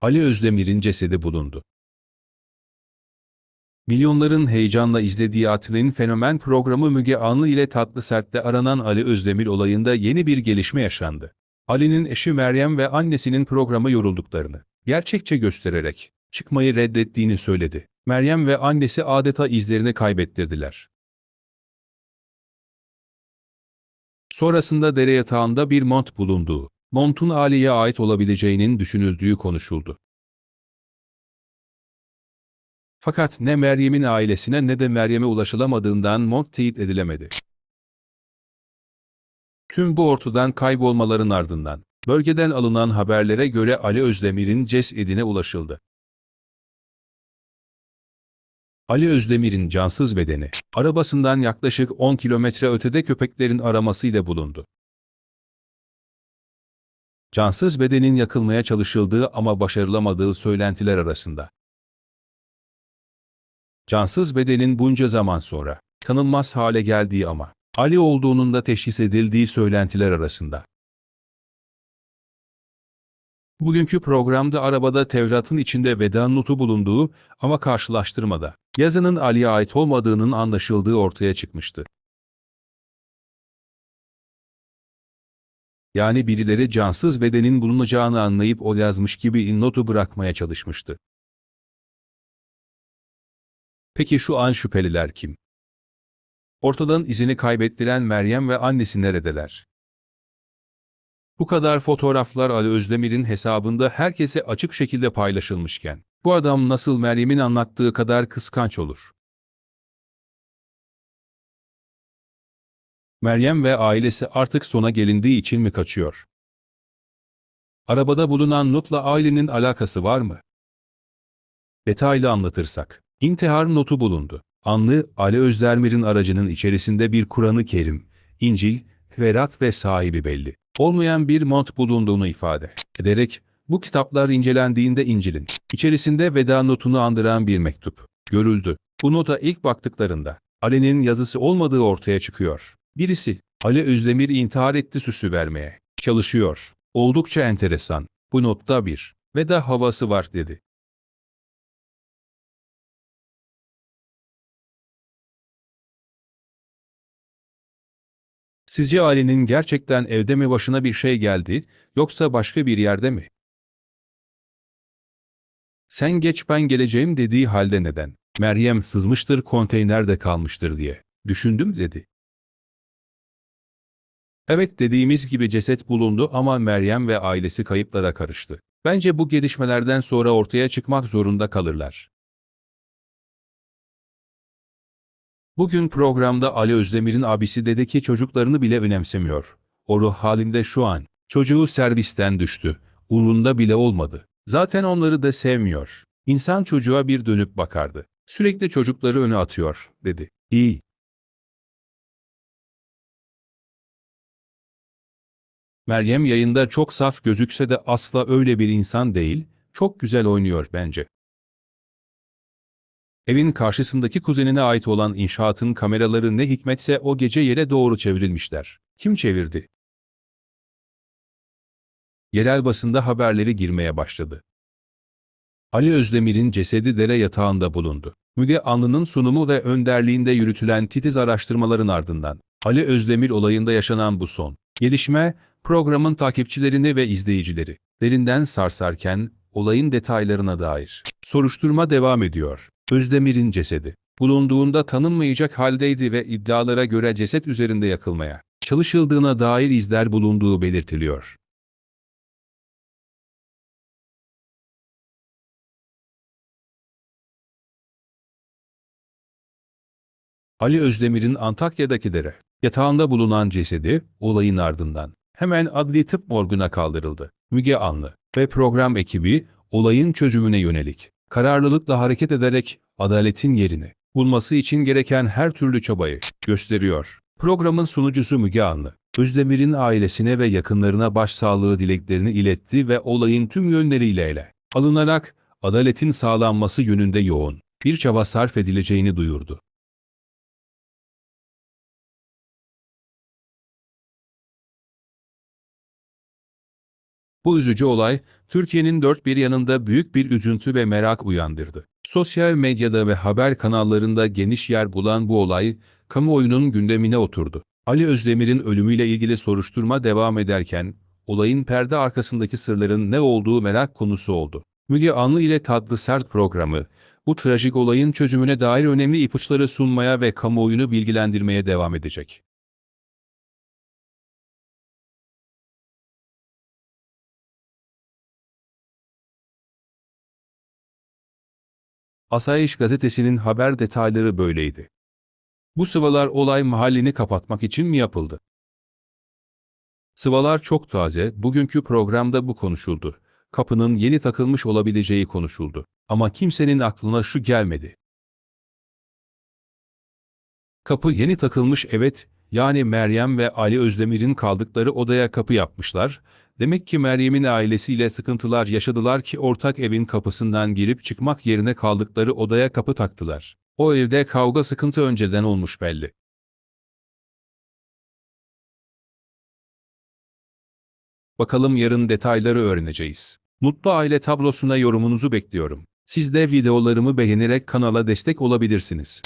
Ali Özdemir'in cesedi bulundu. Milyonların heyecanla izlediği Atil'in fenomen programı Müge Anlı ile Tatlı Sert'te aranan Ali Özdemir olayında yeni bir gelişme yaşandı. Ali'nin eşi Meryem ve annesinin programa yorulduklarını gerçekçe göstererek çıkmayı reddettiğini söyledi. Meryem ve annesi adeta izlerini kaybettirdiler. Sonrasında dere yatağında bir mont bulunduğu, montun Ali'ye ait olabileceğinin düşünüldüğü konuşuldu. Fakat ne Meryem'in ailesine ne de Meryem'e ulaşılamadığından mont teyit edilemedi. Tüm bu ortadan kaybolmaların ardından, bölgeden alınan haberlere göre Ali Özdemir'in cesedine ulaşıldı. Ali Özdemir'in cansız bedeni, arabasından yaklaşık 10 kilometre ötede köpeklerin aramasıyla bulundu. Cansız bedenin yakılmaya çalışıldığı ama başarılamadığı söylentiler arasında. Cansız bedenin bunca zaman sonra, tanınmaz hale geldiği ama, Ali olduğunun da teşhis edildiği söylentiler arasında. Bugünkü programda arabada Tevrat'ın içinde veda notu bulunduğu ama karşılaştırmada yazının Ali'ye ait olmadığının anlaşıldığı ortaya çıkmıştı. Yani birileri cansız bedenin bulunacağını anlayıp o yazmış gibi notu bırakmaya çalışmıştı. Peki şu an şüpheliler kim? Ortadan izini kaybettiren Meryem ve annesi neredeler? Bu kadar fotoğraflar Ali Özdemir'in hesabında herkese açık şekilde paylaşılmışken, bu adam nasıl Meryem'in anlattığı kadar kıskanç olur? Meryem ve ailesi artık sona gelindiği için mi kaçıyor? Arabada bulunan notla ailenin alakası var mı? Detaylı anlatırsak, intihar notu bulundu. Anlı, Ali Özdemir'in aracının içerisinde bir Kur'an-ı Kerim, İncil, Verat ve sahibi belli olmayan bir mont bulunduğunu ifade ederek, bu kitaplar incelendiğinde İncil'in içerisinde veda notunu andıran bir mektup görüldü. Bu nota ilk baktıklarında Ali'nin yazısı olmadığı ortaya çıkıyor. Birisi, Ali Özdemir intihar etti süsü vermeye çalışıyor. Oldukça enteresan. Bu notta bir veda havası var dedi. Sizce Ali'nin gerçekten evde mi başına bir şey geldi, yoksa başka bir yerde mi? Sen geç ben geleceğim dediği halde neden? Meryem sızmıştır konteynerde kalmıştır diye. Düşündüm dedi. Evet dediğimiz gibi ceset bulundu ama Meryem ve ailesi kayıplara karıştı. Bence bu gelişmelerden sonra ortaya çıkmak zorunda kalırlar. Bugün programda Ali Özdemir'in abisi dedi ki çocuklarını bile önemsemiyor. O ruh halinde şu an. Çocuğu servisten düştü. Umrunda bile olmadı. Zaten onları da sevmiyor. İnsan çocuğa bir dönüp bakardı. Sürekli çocukları öne atıyor, dedi. İyi. Meryem yayında çok saf gözükse de asla öyle bir insan değil, çok güzel oynuyor bence. Evin karşısındaki kuzenine ait olan inşaatın kameraları ne hikmetse o gece yere doğru çevrilmişler. Kim çevirdi? Yerel basında haberleri girmeye başladı. Ali Özdemir'in cesedi dere yatağında bulundu. Müge Anlı'nın sunumu ve önderliğinde yürütülen titiz araştırmaların ardından, Ali Özdemir olayında yaşanan bu son gelişme, programın takipçilerini ve izleyicileri derinden sarsarken, olayın detaylarına dair soruşturma devam ediyor. Özdemir'in cesedi bulunduğunda tanınmayacak haldeydi ve iddialara göre ceset üzerinde yakılmaya çalışıldığına dair izler bulunduğu belirtiliyor. Ali Özdemir'in Antakya'daki dere yatağında bulunan cesedi olayın ardından hemen adli tıp morguna kaldırıldı. Müge Anlı ve program ekibi olayın çözümüne yönelik kararlılıkla hareket ederek adaletin yerini bulması için gereken her türlü çabayı gösteriyor. Programın sunucusu Müge Anlı, Özdemir'in ailesine ve yakınlarına başsağlığı dileklerini iletti ve olayın tüm yönleriyle ele alınarak adaletin sağlanması yönünde yoğun bir çaba sarf edileceğini duyurdu. Bu üzücü olay, Türkiye'nin dört bir yanında büyük bir üzüntü ve merak uyandırdı. Sosyal medyada ve haber kanallarında geniş yer bulan bu olay, kamuoyunun gündemine oturdu. Ali Özdemir'in ölümüyle ilgili soruşturma devam ederken, olayın perde arkasındaki sırların ne olduğu merak konusu oldu. Müge Anlı ile Tatlı Sert programı, bu trajik olayın çözümüne dair önemli ipuçları sunmaya ve kamuoyunu bilgilendirmeye devam edecek. Asayiş gazetesinin haber detayları böyleydi. Bu sıvalar olay mahallini kapatmak için mi yapıldı? Sıvalar çok taze, bugünkü programda bu konuşuldu. Kapının yeni takılmış olabileceği konuşuldu. Ama kimsenin aklına şu gelmedi. Kapı yeni takılmış evet, yani Meryem ve Ali Özdemir'in kaldıkları odaya kapı yapmışlar. Demek ki Meryem'in ailesiyle sıkıntılar yaşadılar ki ortak evin kapısından girip çıkmak yerine kaldıkları odaya kapı taktılar. O evde kavga sıkıntı önceden olmuş belli. Bakalım yarın detayları öğreneceğiz. Mutlu aile tablosuna yorumunuzu bekliyorum. Siz de videolarımı beğenerek kanala destek olabilirsiniz.